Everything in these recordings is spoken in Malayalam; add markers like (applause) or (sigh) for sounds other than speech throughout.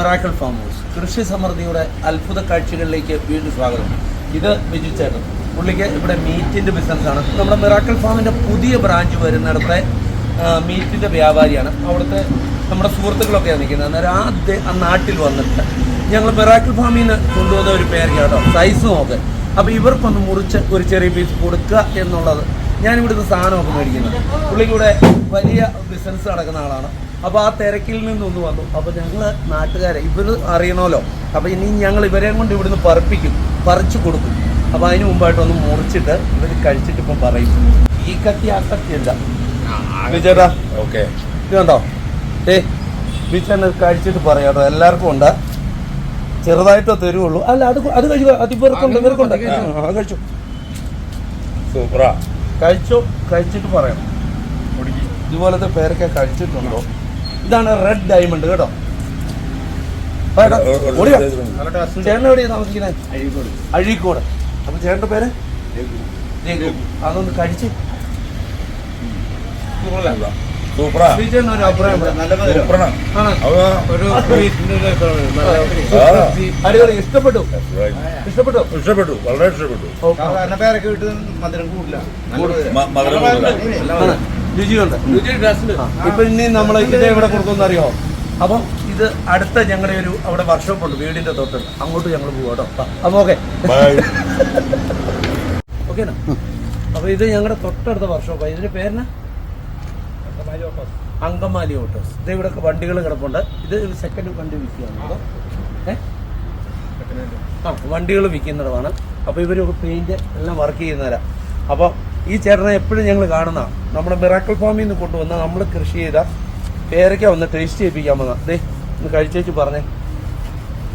മിറാക്കിൾ ഫാം ഹൗസ് കൃഷി സമൃദ്ധിയുടെ അത്ഭുത കാഴ്ചകളിലേക്ക് വീണ്ടും സ്വാഗതം. ഇത് ബിജു ചേട്ടൻ. പുള്ളിക്ക് ഇവിടെ മീറ്റിന്റെ ബിസിനസ്സാണ് നമ്മുടെ മിറാക്കിൾ ഫാമിന്റെ പുതിയ ബ്രാഞ്ച് വരുന്നിടത്തെ മീറ്റിന്റെ വ്യാപാരിയാണ്. അവിടുത്തെ നമ്മുടെ സുഹൃത്തുക്കളൊക്കെ നിൽക്കുന്നത്. അന്നേരം ആ നാട്ടിൽ വന്നിട്ട് ഞങ്ങൾ മിറാക്കിൾ ഫാമിൽ നിന്ന് കൊണ്ടുവന്ന ഒരു പേര് കേട്ടോ സൈസ് നോക്ക് അപ്പോൾ ഇവർക്കൊന്ന് മുറിച്ച് ഒരു ചെറിയ പീസ് കൊടുക്കുക എന്നുള്ളത് ഞാൻ സാധനമൊക്കെ മേടിക്കുന്നത്. പുള്ളിക്കൂടെ വലിയ ബിസിനസ് നടക്കുന്ന ആളാണ്. അപ്പോൾ ആ തിരക്കിൽ നിന്നൊന്ന് വന്നു. അപ്പോൾ ഞങ്ങൾ നാട്ടുകാരെ ഇവർ അറിയണമല്ലോ. അപ്പോൾ ഇനി ഞങ്ങൾ ഇവരെയും കൊണ്ട് ഇവിടുന്ന് പറപ്പിക്കും പറിച്ചു കൊടുക്കും. അപ്പോൾ അതിന് മുമ്പായിട്ടൊന്ന് മുറിച്ചിട്ട് ഇവർ കഴിച്ചിട്ട് ഇപ്പം പറയും. ഈ കത്തി ആ കത്തി എന്താ വിജേട്ടാ. ഓക്കെ. ഇത് കണ്ടോ? ഏ കഴിച്ചിട്ട് പറയാട്ടോ എല്ലാവർക്കും ഉണ്ട്. ചെറുതായിട്ടോ തരുള്ളൂ. അല്ല അത് അത് കഴിക്കുക അത് ഇവർക്കുണ്ട് ഇവർക്കുണ്ട് അത് കഴിച്ചു സൂപ്പറാ. കഴിച്ചു കഴിച്ചിട്ട് പറയാം. ഇതുപോലത്തെ പേരൊക്കെ കഴിച്ചിട്ടുണ്ടോ? ഇതാണ് റെഡ് ഡയമണ്ട് കേട്ടോ? ചേട്ടൻ എവിടെയാ താമസിക്കുന്നത്? അഴീക്കോട്. അപ്പൊ ചേട്ടന്റെ പേര്. അതൊന്ന് കഴിച്ച്. ഇഷ്ടപ്പെട്ടു? ഇഷ്ടപ്പെട്ടു? ഇഷ്ടപ്പെട്ടു. വളരെ ഇഷ്ടപ്പെട്ടു. മധുരം കൂടില്ല. മധുരം. രുചിയുണ്ട് ഇപ്പൊ ഇനി നമ്മൾ ഇത് എവിടെ കൊടുക്കുമെന്ന് അറിയോ? അപ്പം ഇത് അടുത്ത ഞങ്ങളുടെ ഒരു അവിടെ വർക്ക്ഷോപ്പ് ഉണ്ട് വീടിന്റെ തൊട്ട്. അങ്ങോട്ട് ഞങ്ങൾ പോകാം കേട്ടോ. അപ്പൊ ഓക്കെ. ബൈ ഓക്കെ അപ്പൊ ഇത് ഞങ്ങളുടെ തൊട്ടടുത്ത വർക്ക്ഷോപ്പ് ഇതിന്റെ പേരിന് അങ്കമാലി ഓട്ടോസ് ഇത് ഇവിടെ വണ്ടികൾ കിടപ്പുണ്ട്. ഇത് സെക്കൻഡ് വണ്ടി വിൽക്കുകയാണ്. ഏഹ് ആ വണ്ടികൾ വിൽക്കുന്നിടമാണ് അപ്പോൾ ഇവർ പെയിന്റ് എല്ലാം വർക്ക് ചെയ്യുന്നവരാ. അപ്പോൾ ഈ ചേട്ടനെ എപ്പോഴും ഞങ്ങൾ കാണുന്ന നമ്മുടെ മിറാക്കിൾ ഫാമിൽ നിന്ന് കൊണ്ടുവന്ന നമ്മൾ കൃഷി ചെയ്ത പേരയ്ക്ക ഒന്ന് ടേസ്റ്റ് ചെയ്യിപ്പിക്കാൻ വന്ന. ദേ ഒന്ന് കഴിച്ചേച്ച് പറഞ്ഞേ.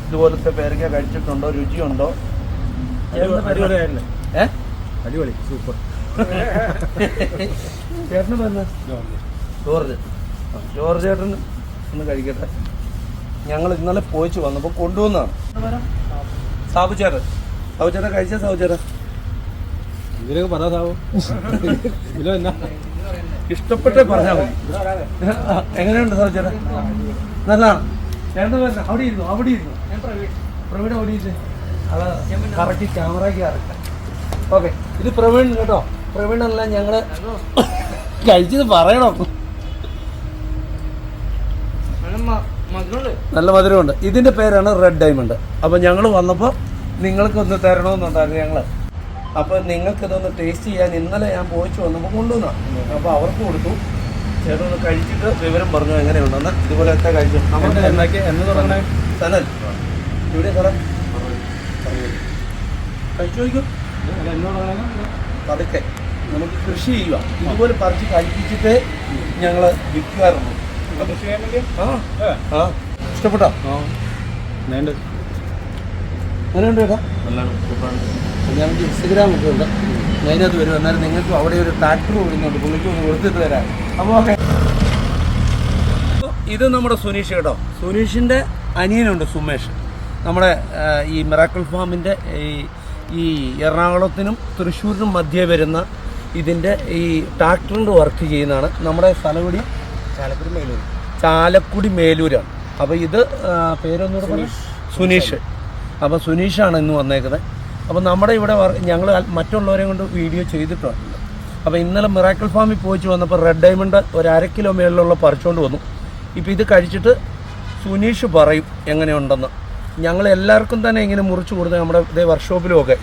ഇതുപോലത്തെ പേരയ്ക്ക കഴിച്ചിട്ടുണ്ടോ? രുചിയുണ്ടോ? ഏ? അടിപൊളി സൂപ്പർ. ചേട്ടന് പറഞ്ഞ ജോർജ്. ജോർജ്. ചേട്ടൻ ഒന്ന് കഴിക്കട്ടെ. ഞങ്ങൾ ഇന്നലെ പോയിച്ച് വന്നപ്പോൾ കൊണ്ടുവന്നാണ് സാബു ചേട്ടൻ സാബു ചേട്ടൻ കഴിച്ച സാബു ചേട്ടൻ ഇതിലൊക്കെ പറയാതാവോ ഇതിലോ എന്നാ ഇഷ്ടപ്പെട്ടേ പറഞ്ഞാൽ മതി. എങ്ങനെയുണ്ട് സാർ ചേട്ടാ? നല്ലതാണ്. ചേട്ടൻ പറഞ്ഞ അവിടെ ഇരുന്നു? അവിടെ ഇരുന്നു? പ്രവീൺ. അവിടെ ഇരുന്നു അത് കറക്റ്റ് ക്യാമറയ്ക്ക് കറക്റ്റ് ഓക്കെ. ഇത് പ്രവീൺ കേട്ടോ. പ്രവീൺ അല്ല ഞങ്ങൾ കഴിച്ചത് പറയണോ. നല്ല മധുരമുണ്ട്. ഇതിന്റെ പേരാണ് റെഡ് ഡയമണ്ട്. അപ്പൊ ഞങ്ങൾ വന്നപ്പോൾ നിങ്ങൾക്ക് ഒന്ന് തരണമെന്നുണ്ടായിരുന്നു ഞങ്ങൾ. അപ്പൊ നിങ്ങൾക്ക് ഇതൊന്ന് ടേസ്റ്റ് ചെയ്യാൻ ഇന്നലെ ഞാൻ പോയിച്ചു വന്നപ്പോൾ കൊണ്ടുവന്നാണ് അപ്പോൾ അവർക്ക് കൊടുത്തു. ചേട്ടൊന്ന് കഴിച്ചിട്ട് വിവരം പറഞ്ഞു എങ്ങനെയുണ്ടെന്ന്. കഴിച്ചു. നമ്മുടെ എന്നൊക്കെ എന്ന് പറഞ്ഞ? സനൽ. ഇവിടെ സാറേ കഴിച്ചു നോക്കും. പതുക്കെ. നമുക്ക് കൃഷി ചെയ്യുക ഇതുപോലെ പറിച്ച് കഴിപ്പിച്ചിട്ടേ ഞങ്ങൾ വിൽക്കാറുള്ളൂ. ആ. ആ. ഇഷ്ടപ്പെട്ടോ? നേണ്ട് അങ്ങനെയുണ്ട് ചേട്ടാ ഞാൻ ഇൻസ്റ്റഗ്രാം ഒക്കെ ഉണ്ട്. അതിനകത്ത് വരും. എന്നാലും നിങ്ങൾക്ക് അവിടെ ഒരു ട്രാക്ടർ ഓടുന്നുണ്ട് പുള്ളിക്ക് ഒന്ന് കൊടുത്തിട്ട് തരാം അപ്പോൾ ഓക്കെ. ഇത് നമ്മുടെ സുനീഷ് കേട്ടോ. സുനീഷിന്റെ അനിയനുണ്ട് സുമേഷ്. നമ്മുടെ ഈ മിറാക്കിൾ ഫാമിന്റെ ഈ ഈ എറണാകുളത്തിനും തൃശ്ശൂരിനും മധ്യേ വരുന്ന ഇതിന്റെ ഈ ട്രാക്ടറിന്റെ വർക്ക് ചെയ്യുന്നതാണ്. നമ്മുടെ സ്ഥലപടി ചാലക്കുടി മേലൂർ ചാലക്കുടി മേലൂരാണ്. അപ്പോൾ ഇത് പേരൊന്നുകൂടെ പറഞ്ഞു സുനീഷ്. അപ്പോൾ സുനീഷാണ് ഇന്ന് വന്നേക്കുന്നത്. അപ്പോൾ നമ്മുടെ ഇവിടെ ഞങ്ങൾ മറ്റുള്ളവരെ കൊണ്ട് വീഡിയോ ചെയ്തിട്ടുണ്ട്. അപ്പോൾ ഇന്നലെ മിറാക്കിൾ ഫാമിൽ പോയിച്ച് വന്നപ്പോൾ റെഡ് ഡയമണ്ട് ഒരു അര കിലോ മേളിലുള്ള പറിച്ചുകൊണ്ട് വന്നു. ഇപ്പോൾ ഇത് കഴിച്ചിട്ട് സുനീഷ് പറയും എങ്ങനെയുണ്ടെന്ന്. ഞങ്ങൾ എല്ലാവർക്കും തന്നെ ഇങ്ങനെ മുറിച്ച് കൊടുത്ത് നമ്മുടെ ഇതേ വർക്ക്ഷോപ്പിലുമൊക്കെ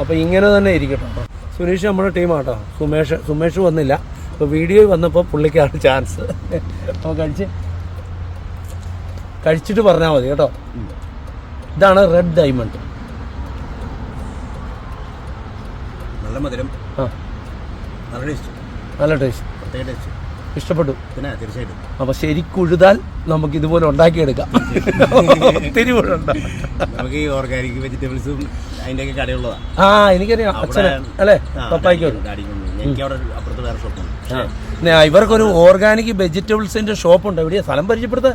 അപ്പോൾ ഇങ്ങനെ തന്നെ ഇരിക്കട്ടെ. സുനീഷ് നമ്മുടെ ടീമാട്ടോ. സുമേഷ് സുമേഷ് വന്നില്ല. അപ്പോൾ വീഡിയോ വന്നപ്പോൾ പുള്ളിക്കാണ് ചാൻസ്. അപ്പോൾ കഴിച്ച് കഴിച്ചിട്ട് പറഞ്ഞാൽ മതി കേട്ടോ. ഇതാണ് റെഡ് ഡയമണ്ട്. നല്ല മധുരം. ആ. നല്ല ടേസ്റ്റ്. നല്ല ടേസ്റ്റ്. പ്രത്യേക ടേസ്റ്റ്. ഇഷ്ടപ്പെട്ടു. പിന്നെ തീർച്ചയായിട്ടും. അപ്പോൾ ശരിക്കുഴുതാൽ നമുക്ക് ഇതുപോലെ ഉണ്ടാക്കിയെടുക്കാം. (laughs) ഒത്തിരി നമുക്ക് ഈ ഓർഗാനിക് വെജിറ്റബിൾസും അതിന്റെയൊക്കെ കടയുള്ളതാ. ആ എനിക്കറിയാം. അച്ഛനെ. അല്ലേ? പപ്പായിക്കോട്ടെ എനിക്ക് അവിടെ അപ്പുറത്ത് വേറെ ഷോപ്പുണ്ട് ആ, ഇവർക്കൊരു ഓർഗാനിക് വെജിറ്റബിൾസിന്റെ ഷോപ്പ് ഉണ്ട്. എവിടെയാ? സ്ഥലം പരിചയപ്പെടുത്ത.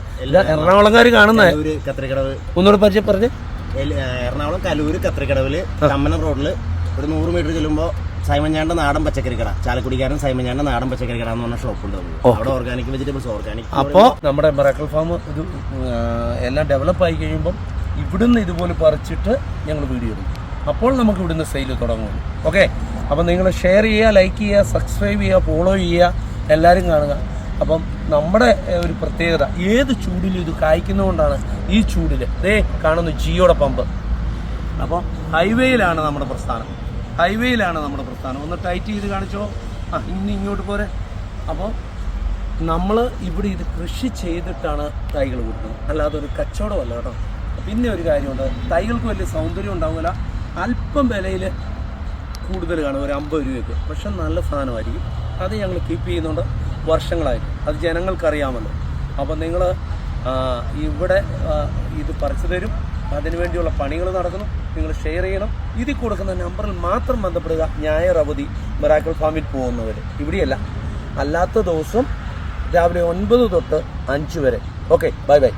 എറണാകുളംകാർ കാണുന്ന. ഒന്നുകൂടെ എൽ- ഏ, എറണാകുളം കലൂര് കത്രിക്കടവിൽ കമ്മനം റോഡിൽ ഒരു നൂറ് മീറ്റർ ചെല്ലുമ്പോൾ സൈമഞ്ഞാണ്ട നാടൻ പച്ചക്കറി കട ചാലക്കുടിക്കാരൻ സൈമഞ്ഞാണ്ട നാടൻ പച്ചക്കറി കട എന്ന് പറഞ്ഞ ഷോപ്പ് ഉണ്ട് അവിടെ ഓർഗാനിക് വെജിറ്റബിൾസ് ഓർഗാനിക് അപ്പോൾ നമ്മുടെ മിറാക്കിൾ ഫാം ഇത് എല്ലാം ഡെവലപ്പ് ആയി കഴിയുമ്പോൾ ഇവിടുന്ന് ഇതുപോലെ പറിച്ചിട്ട് ഞങ്ങൾ വീഡിയോ ഇടും അപ്പോൾ നമുക്ക് ഇവിടുന്ന് സെയിൽ തുടങ്ങും. ഓക്കെ അപ്പം നിങ്ങൾ ഷെയർ ചെയ്യുക ലൈക്ക് ചെയ്യുക സബ്സ്ക്രൈബ് ചെയ്യുക ഫോളോ ചെയ്യുക. എല്ലാവരും കാണുക. അപ്പം നമ്മുടെ ഒരു പ്രത്യേകത ഏത് ചൂടിലും ഇത് കായ്ക്കുന്നതുകൊണ്ടാണ് ഈ ചൂടിൽ ദേ കാണുന്നു ജിയോടെ പമ്പ്. അപ്പോൾ ഹൈവേയിലാണ് നമ്മുടെ പ്രസ്ഥാനം. ഹൈവേയിലാണ് നമ്മുടെ പ്രസ്ഥാനം. ഒന്ന് ടൈറ്റ് ചെയ്ത് കാണിച്ചോ? ആ ഇന്ന് ഇങ്ങോട്ട് പോരെ. അപ്പോൾ നമ്മൾ ഇവിടെ ഇത് കൃഷി ചെയ്തിട്ടാണ് തൈകൾ കൊടുക്കുന്നത്. അല്ലാതെ ഒരു കച്ചവടമല്ല കേട്ടോ. പിന്നെ ഒരു കാര്യമുണ്ട്. തൈകൾക്ക് വലിയ സൗന്ദര്യം ഉണ്ടാവില്ല. അല്പം വിലയിൽ കൂടുതൽ കാണും ഒരു അമ്പത് രൂപയ്ക്ക്. പക്ഷെ നല്ല സാധനമായിരിക്കും. അത് ഞങ്ങൾ കീപ്പ് ചെയ്യുന്നുണ്ട്. വർഷങ്ങളായി അത് ജനങ്ങൾക്കറിയാമല്ലോ. അപ്പം നിങ്ങൾ ഇവിടെ ഇത് പറിച്ചു തരും. അതിനുവേണ്ടിയുള്ള പണികൾ നടക്കുന്നു. നിങ്ങൾ ഷെയർ ചെയ്യണം. ഇതിൽ കൊടുക്കുന്ന നമ്പറിൽ മാത്രം ബന്ധപ്പെടുക. ഞായർ അവധി മെറാക്കൽ ഫാമിൽ പോകുന്നവർ. ഇവിടെയല്ല. അല്ലാത്ത ദിവസം രാവിലെ ഒൻപത് തൊട്ട് അഞ്ച് വരെ. Okay bye bye.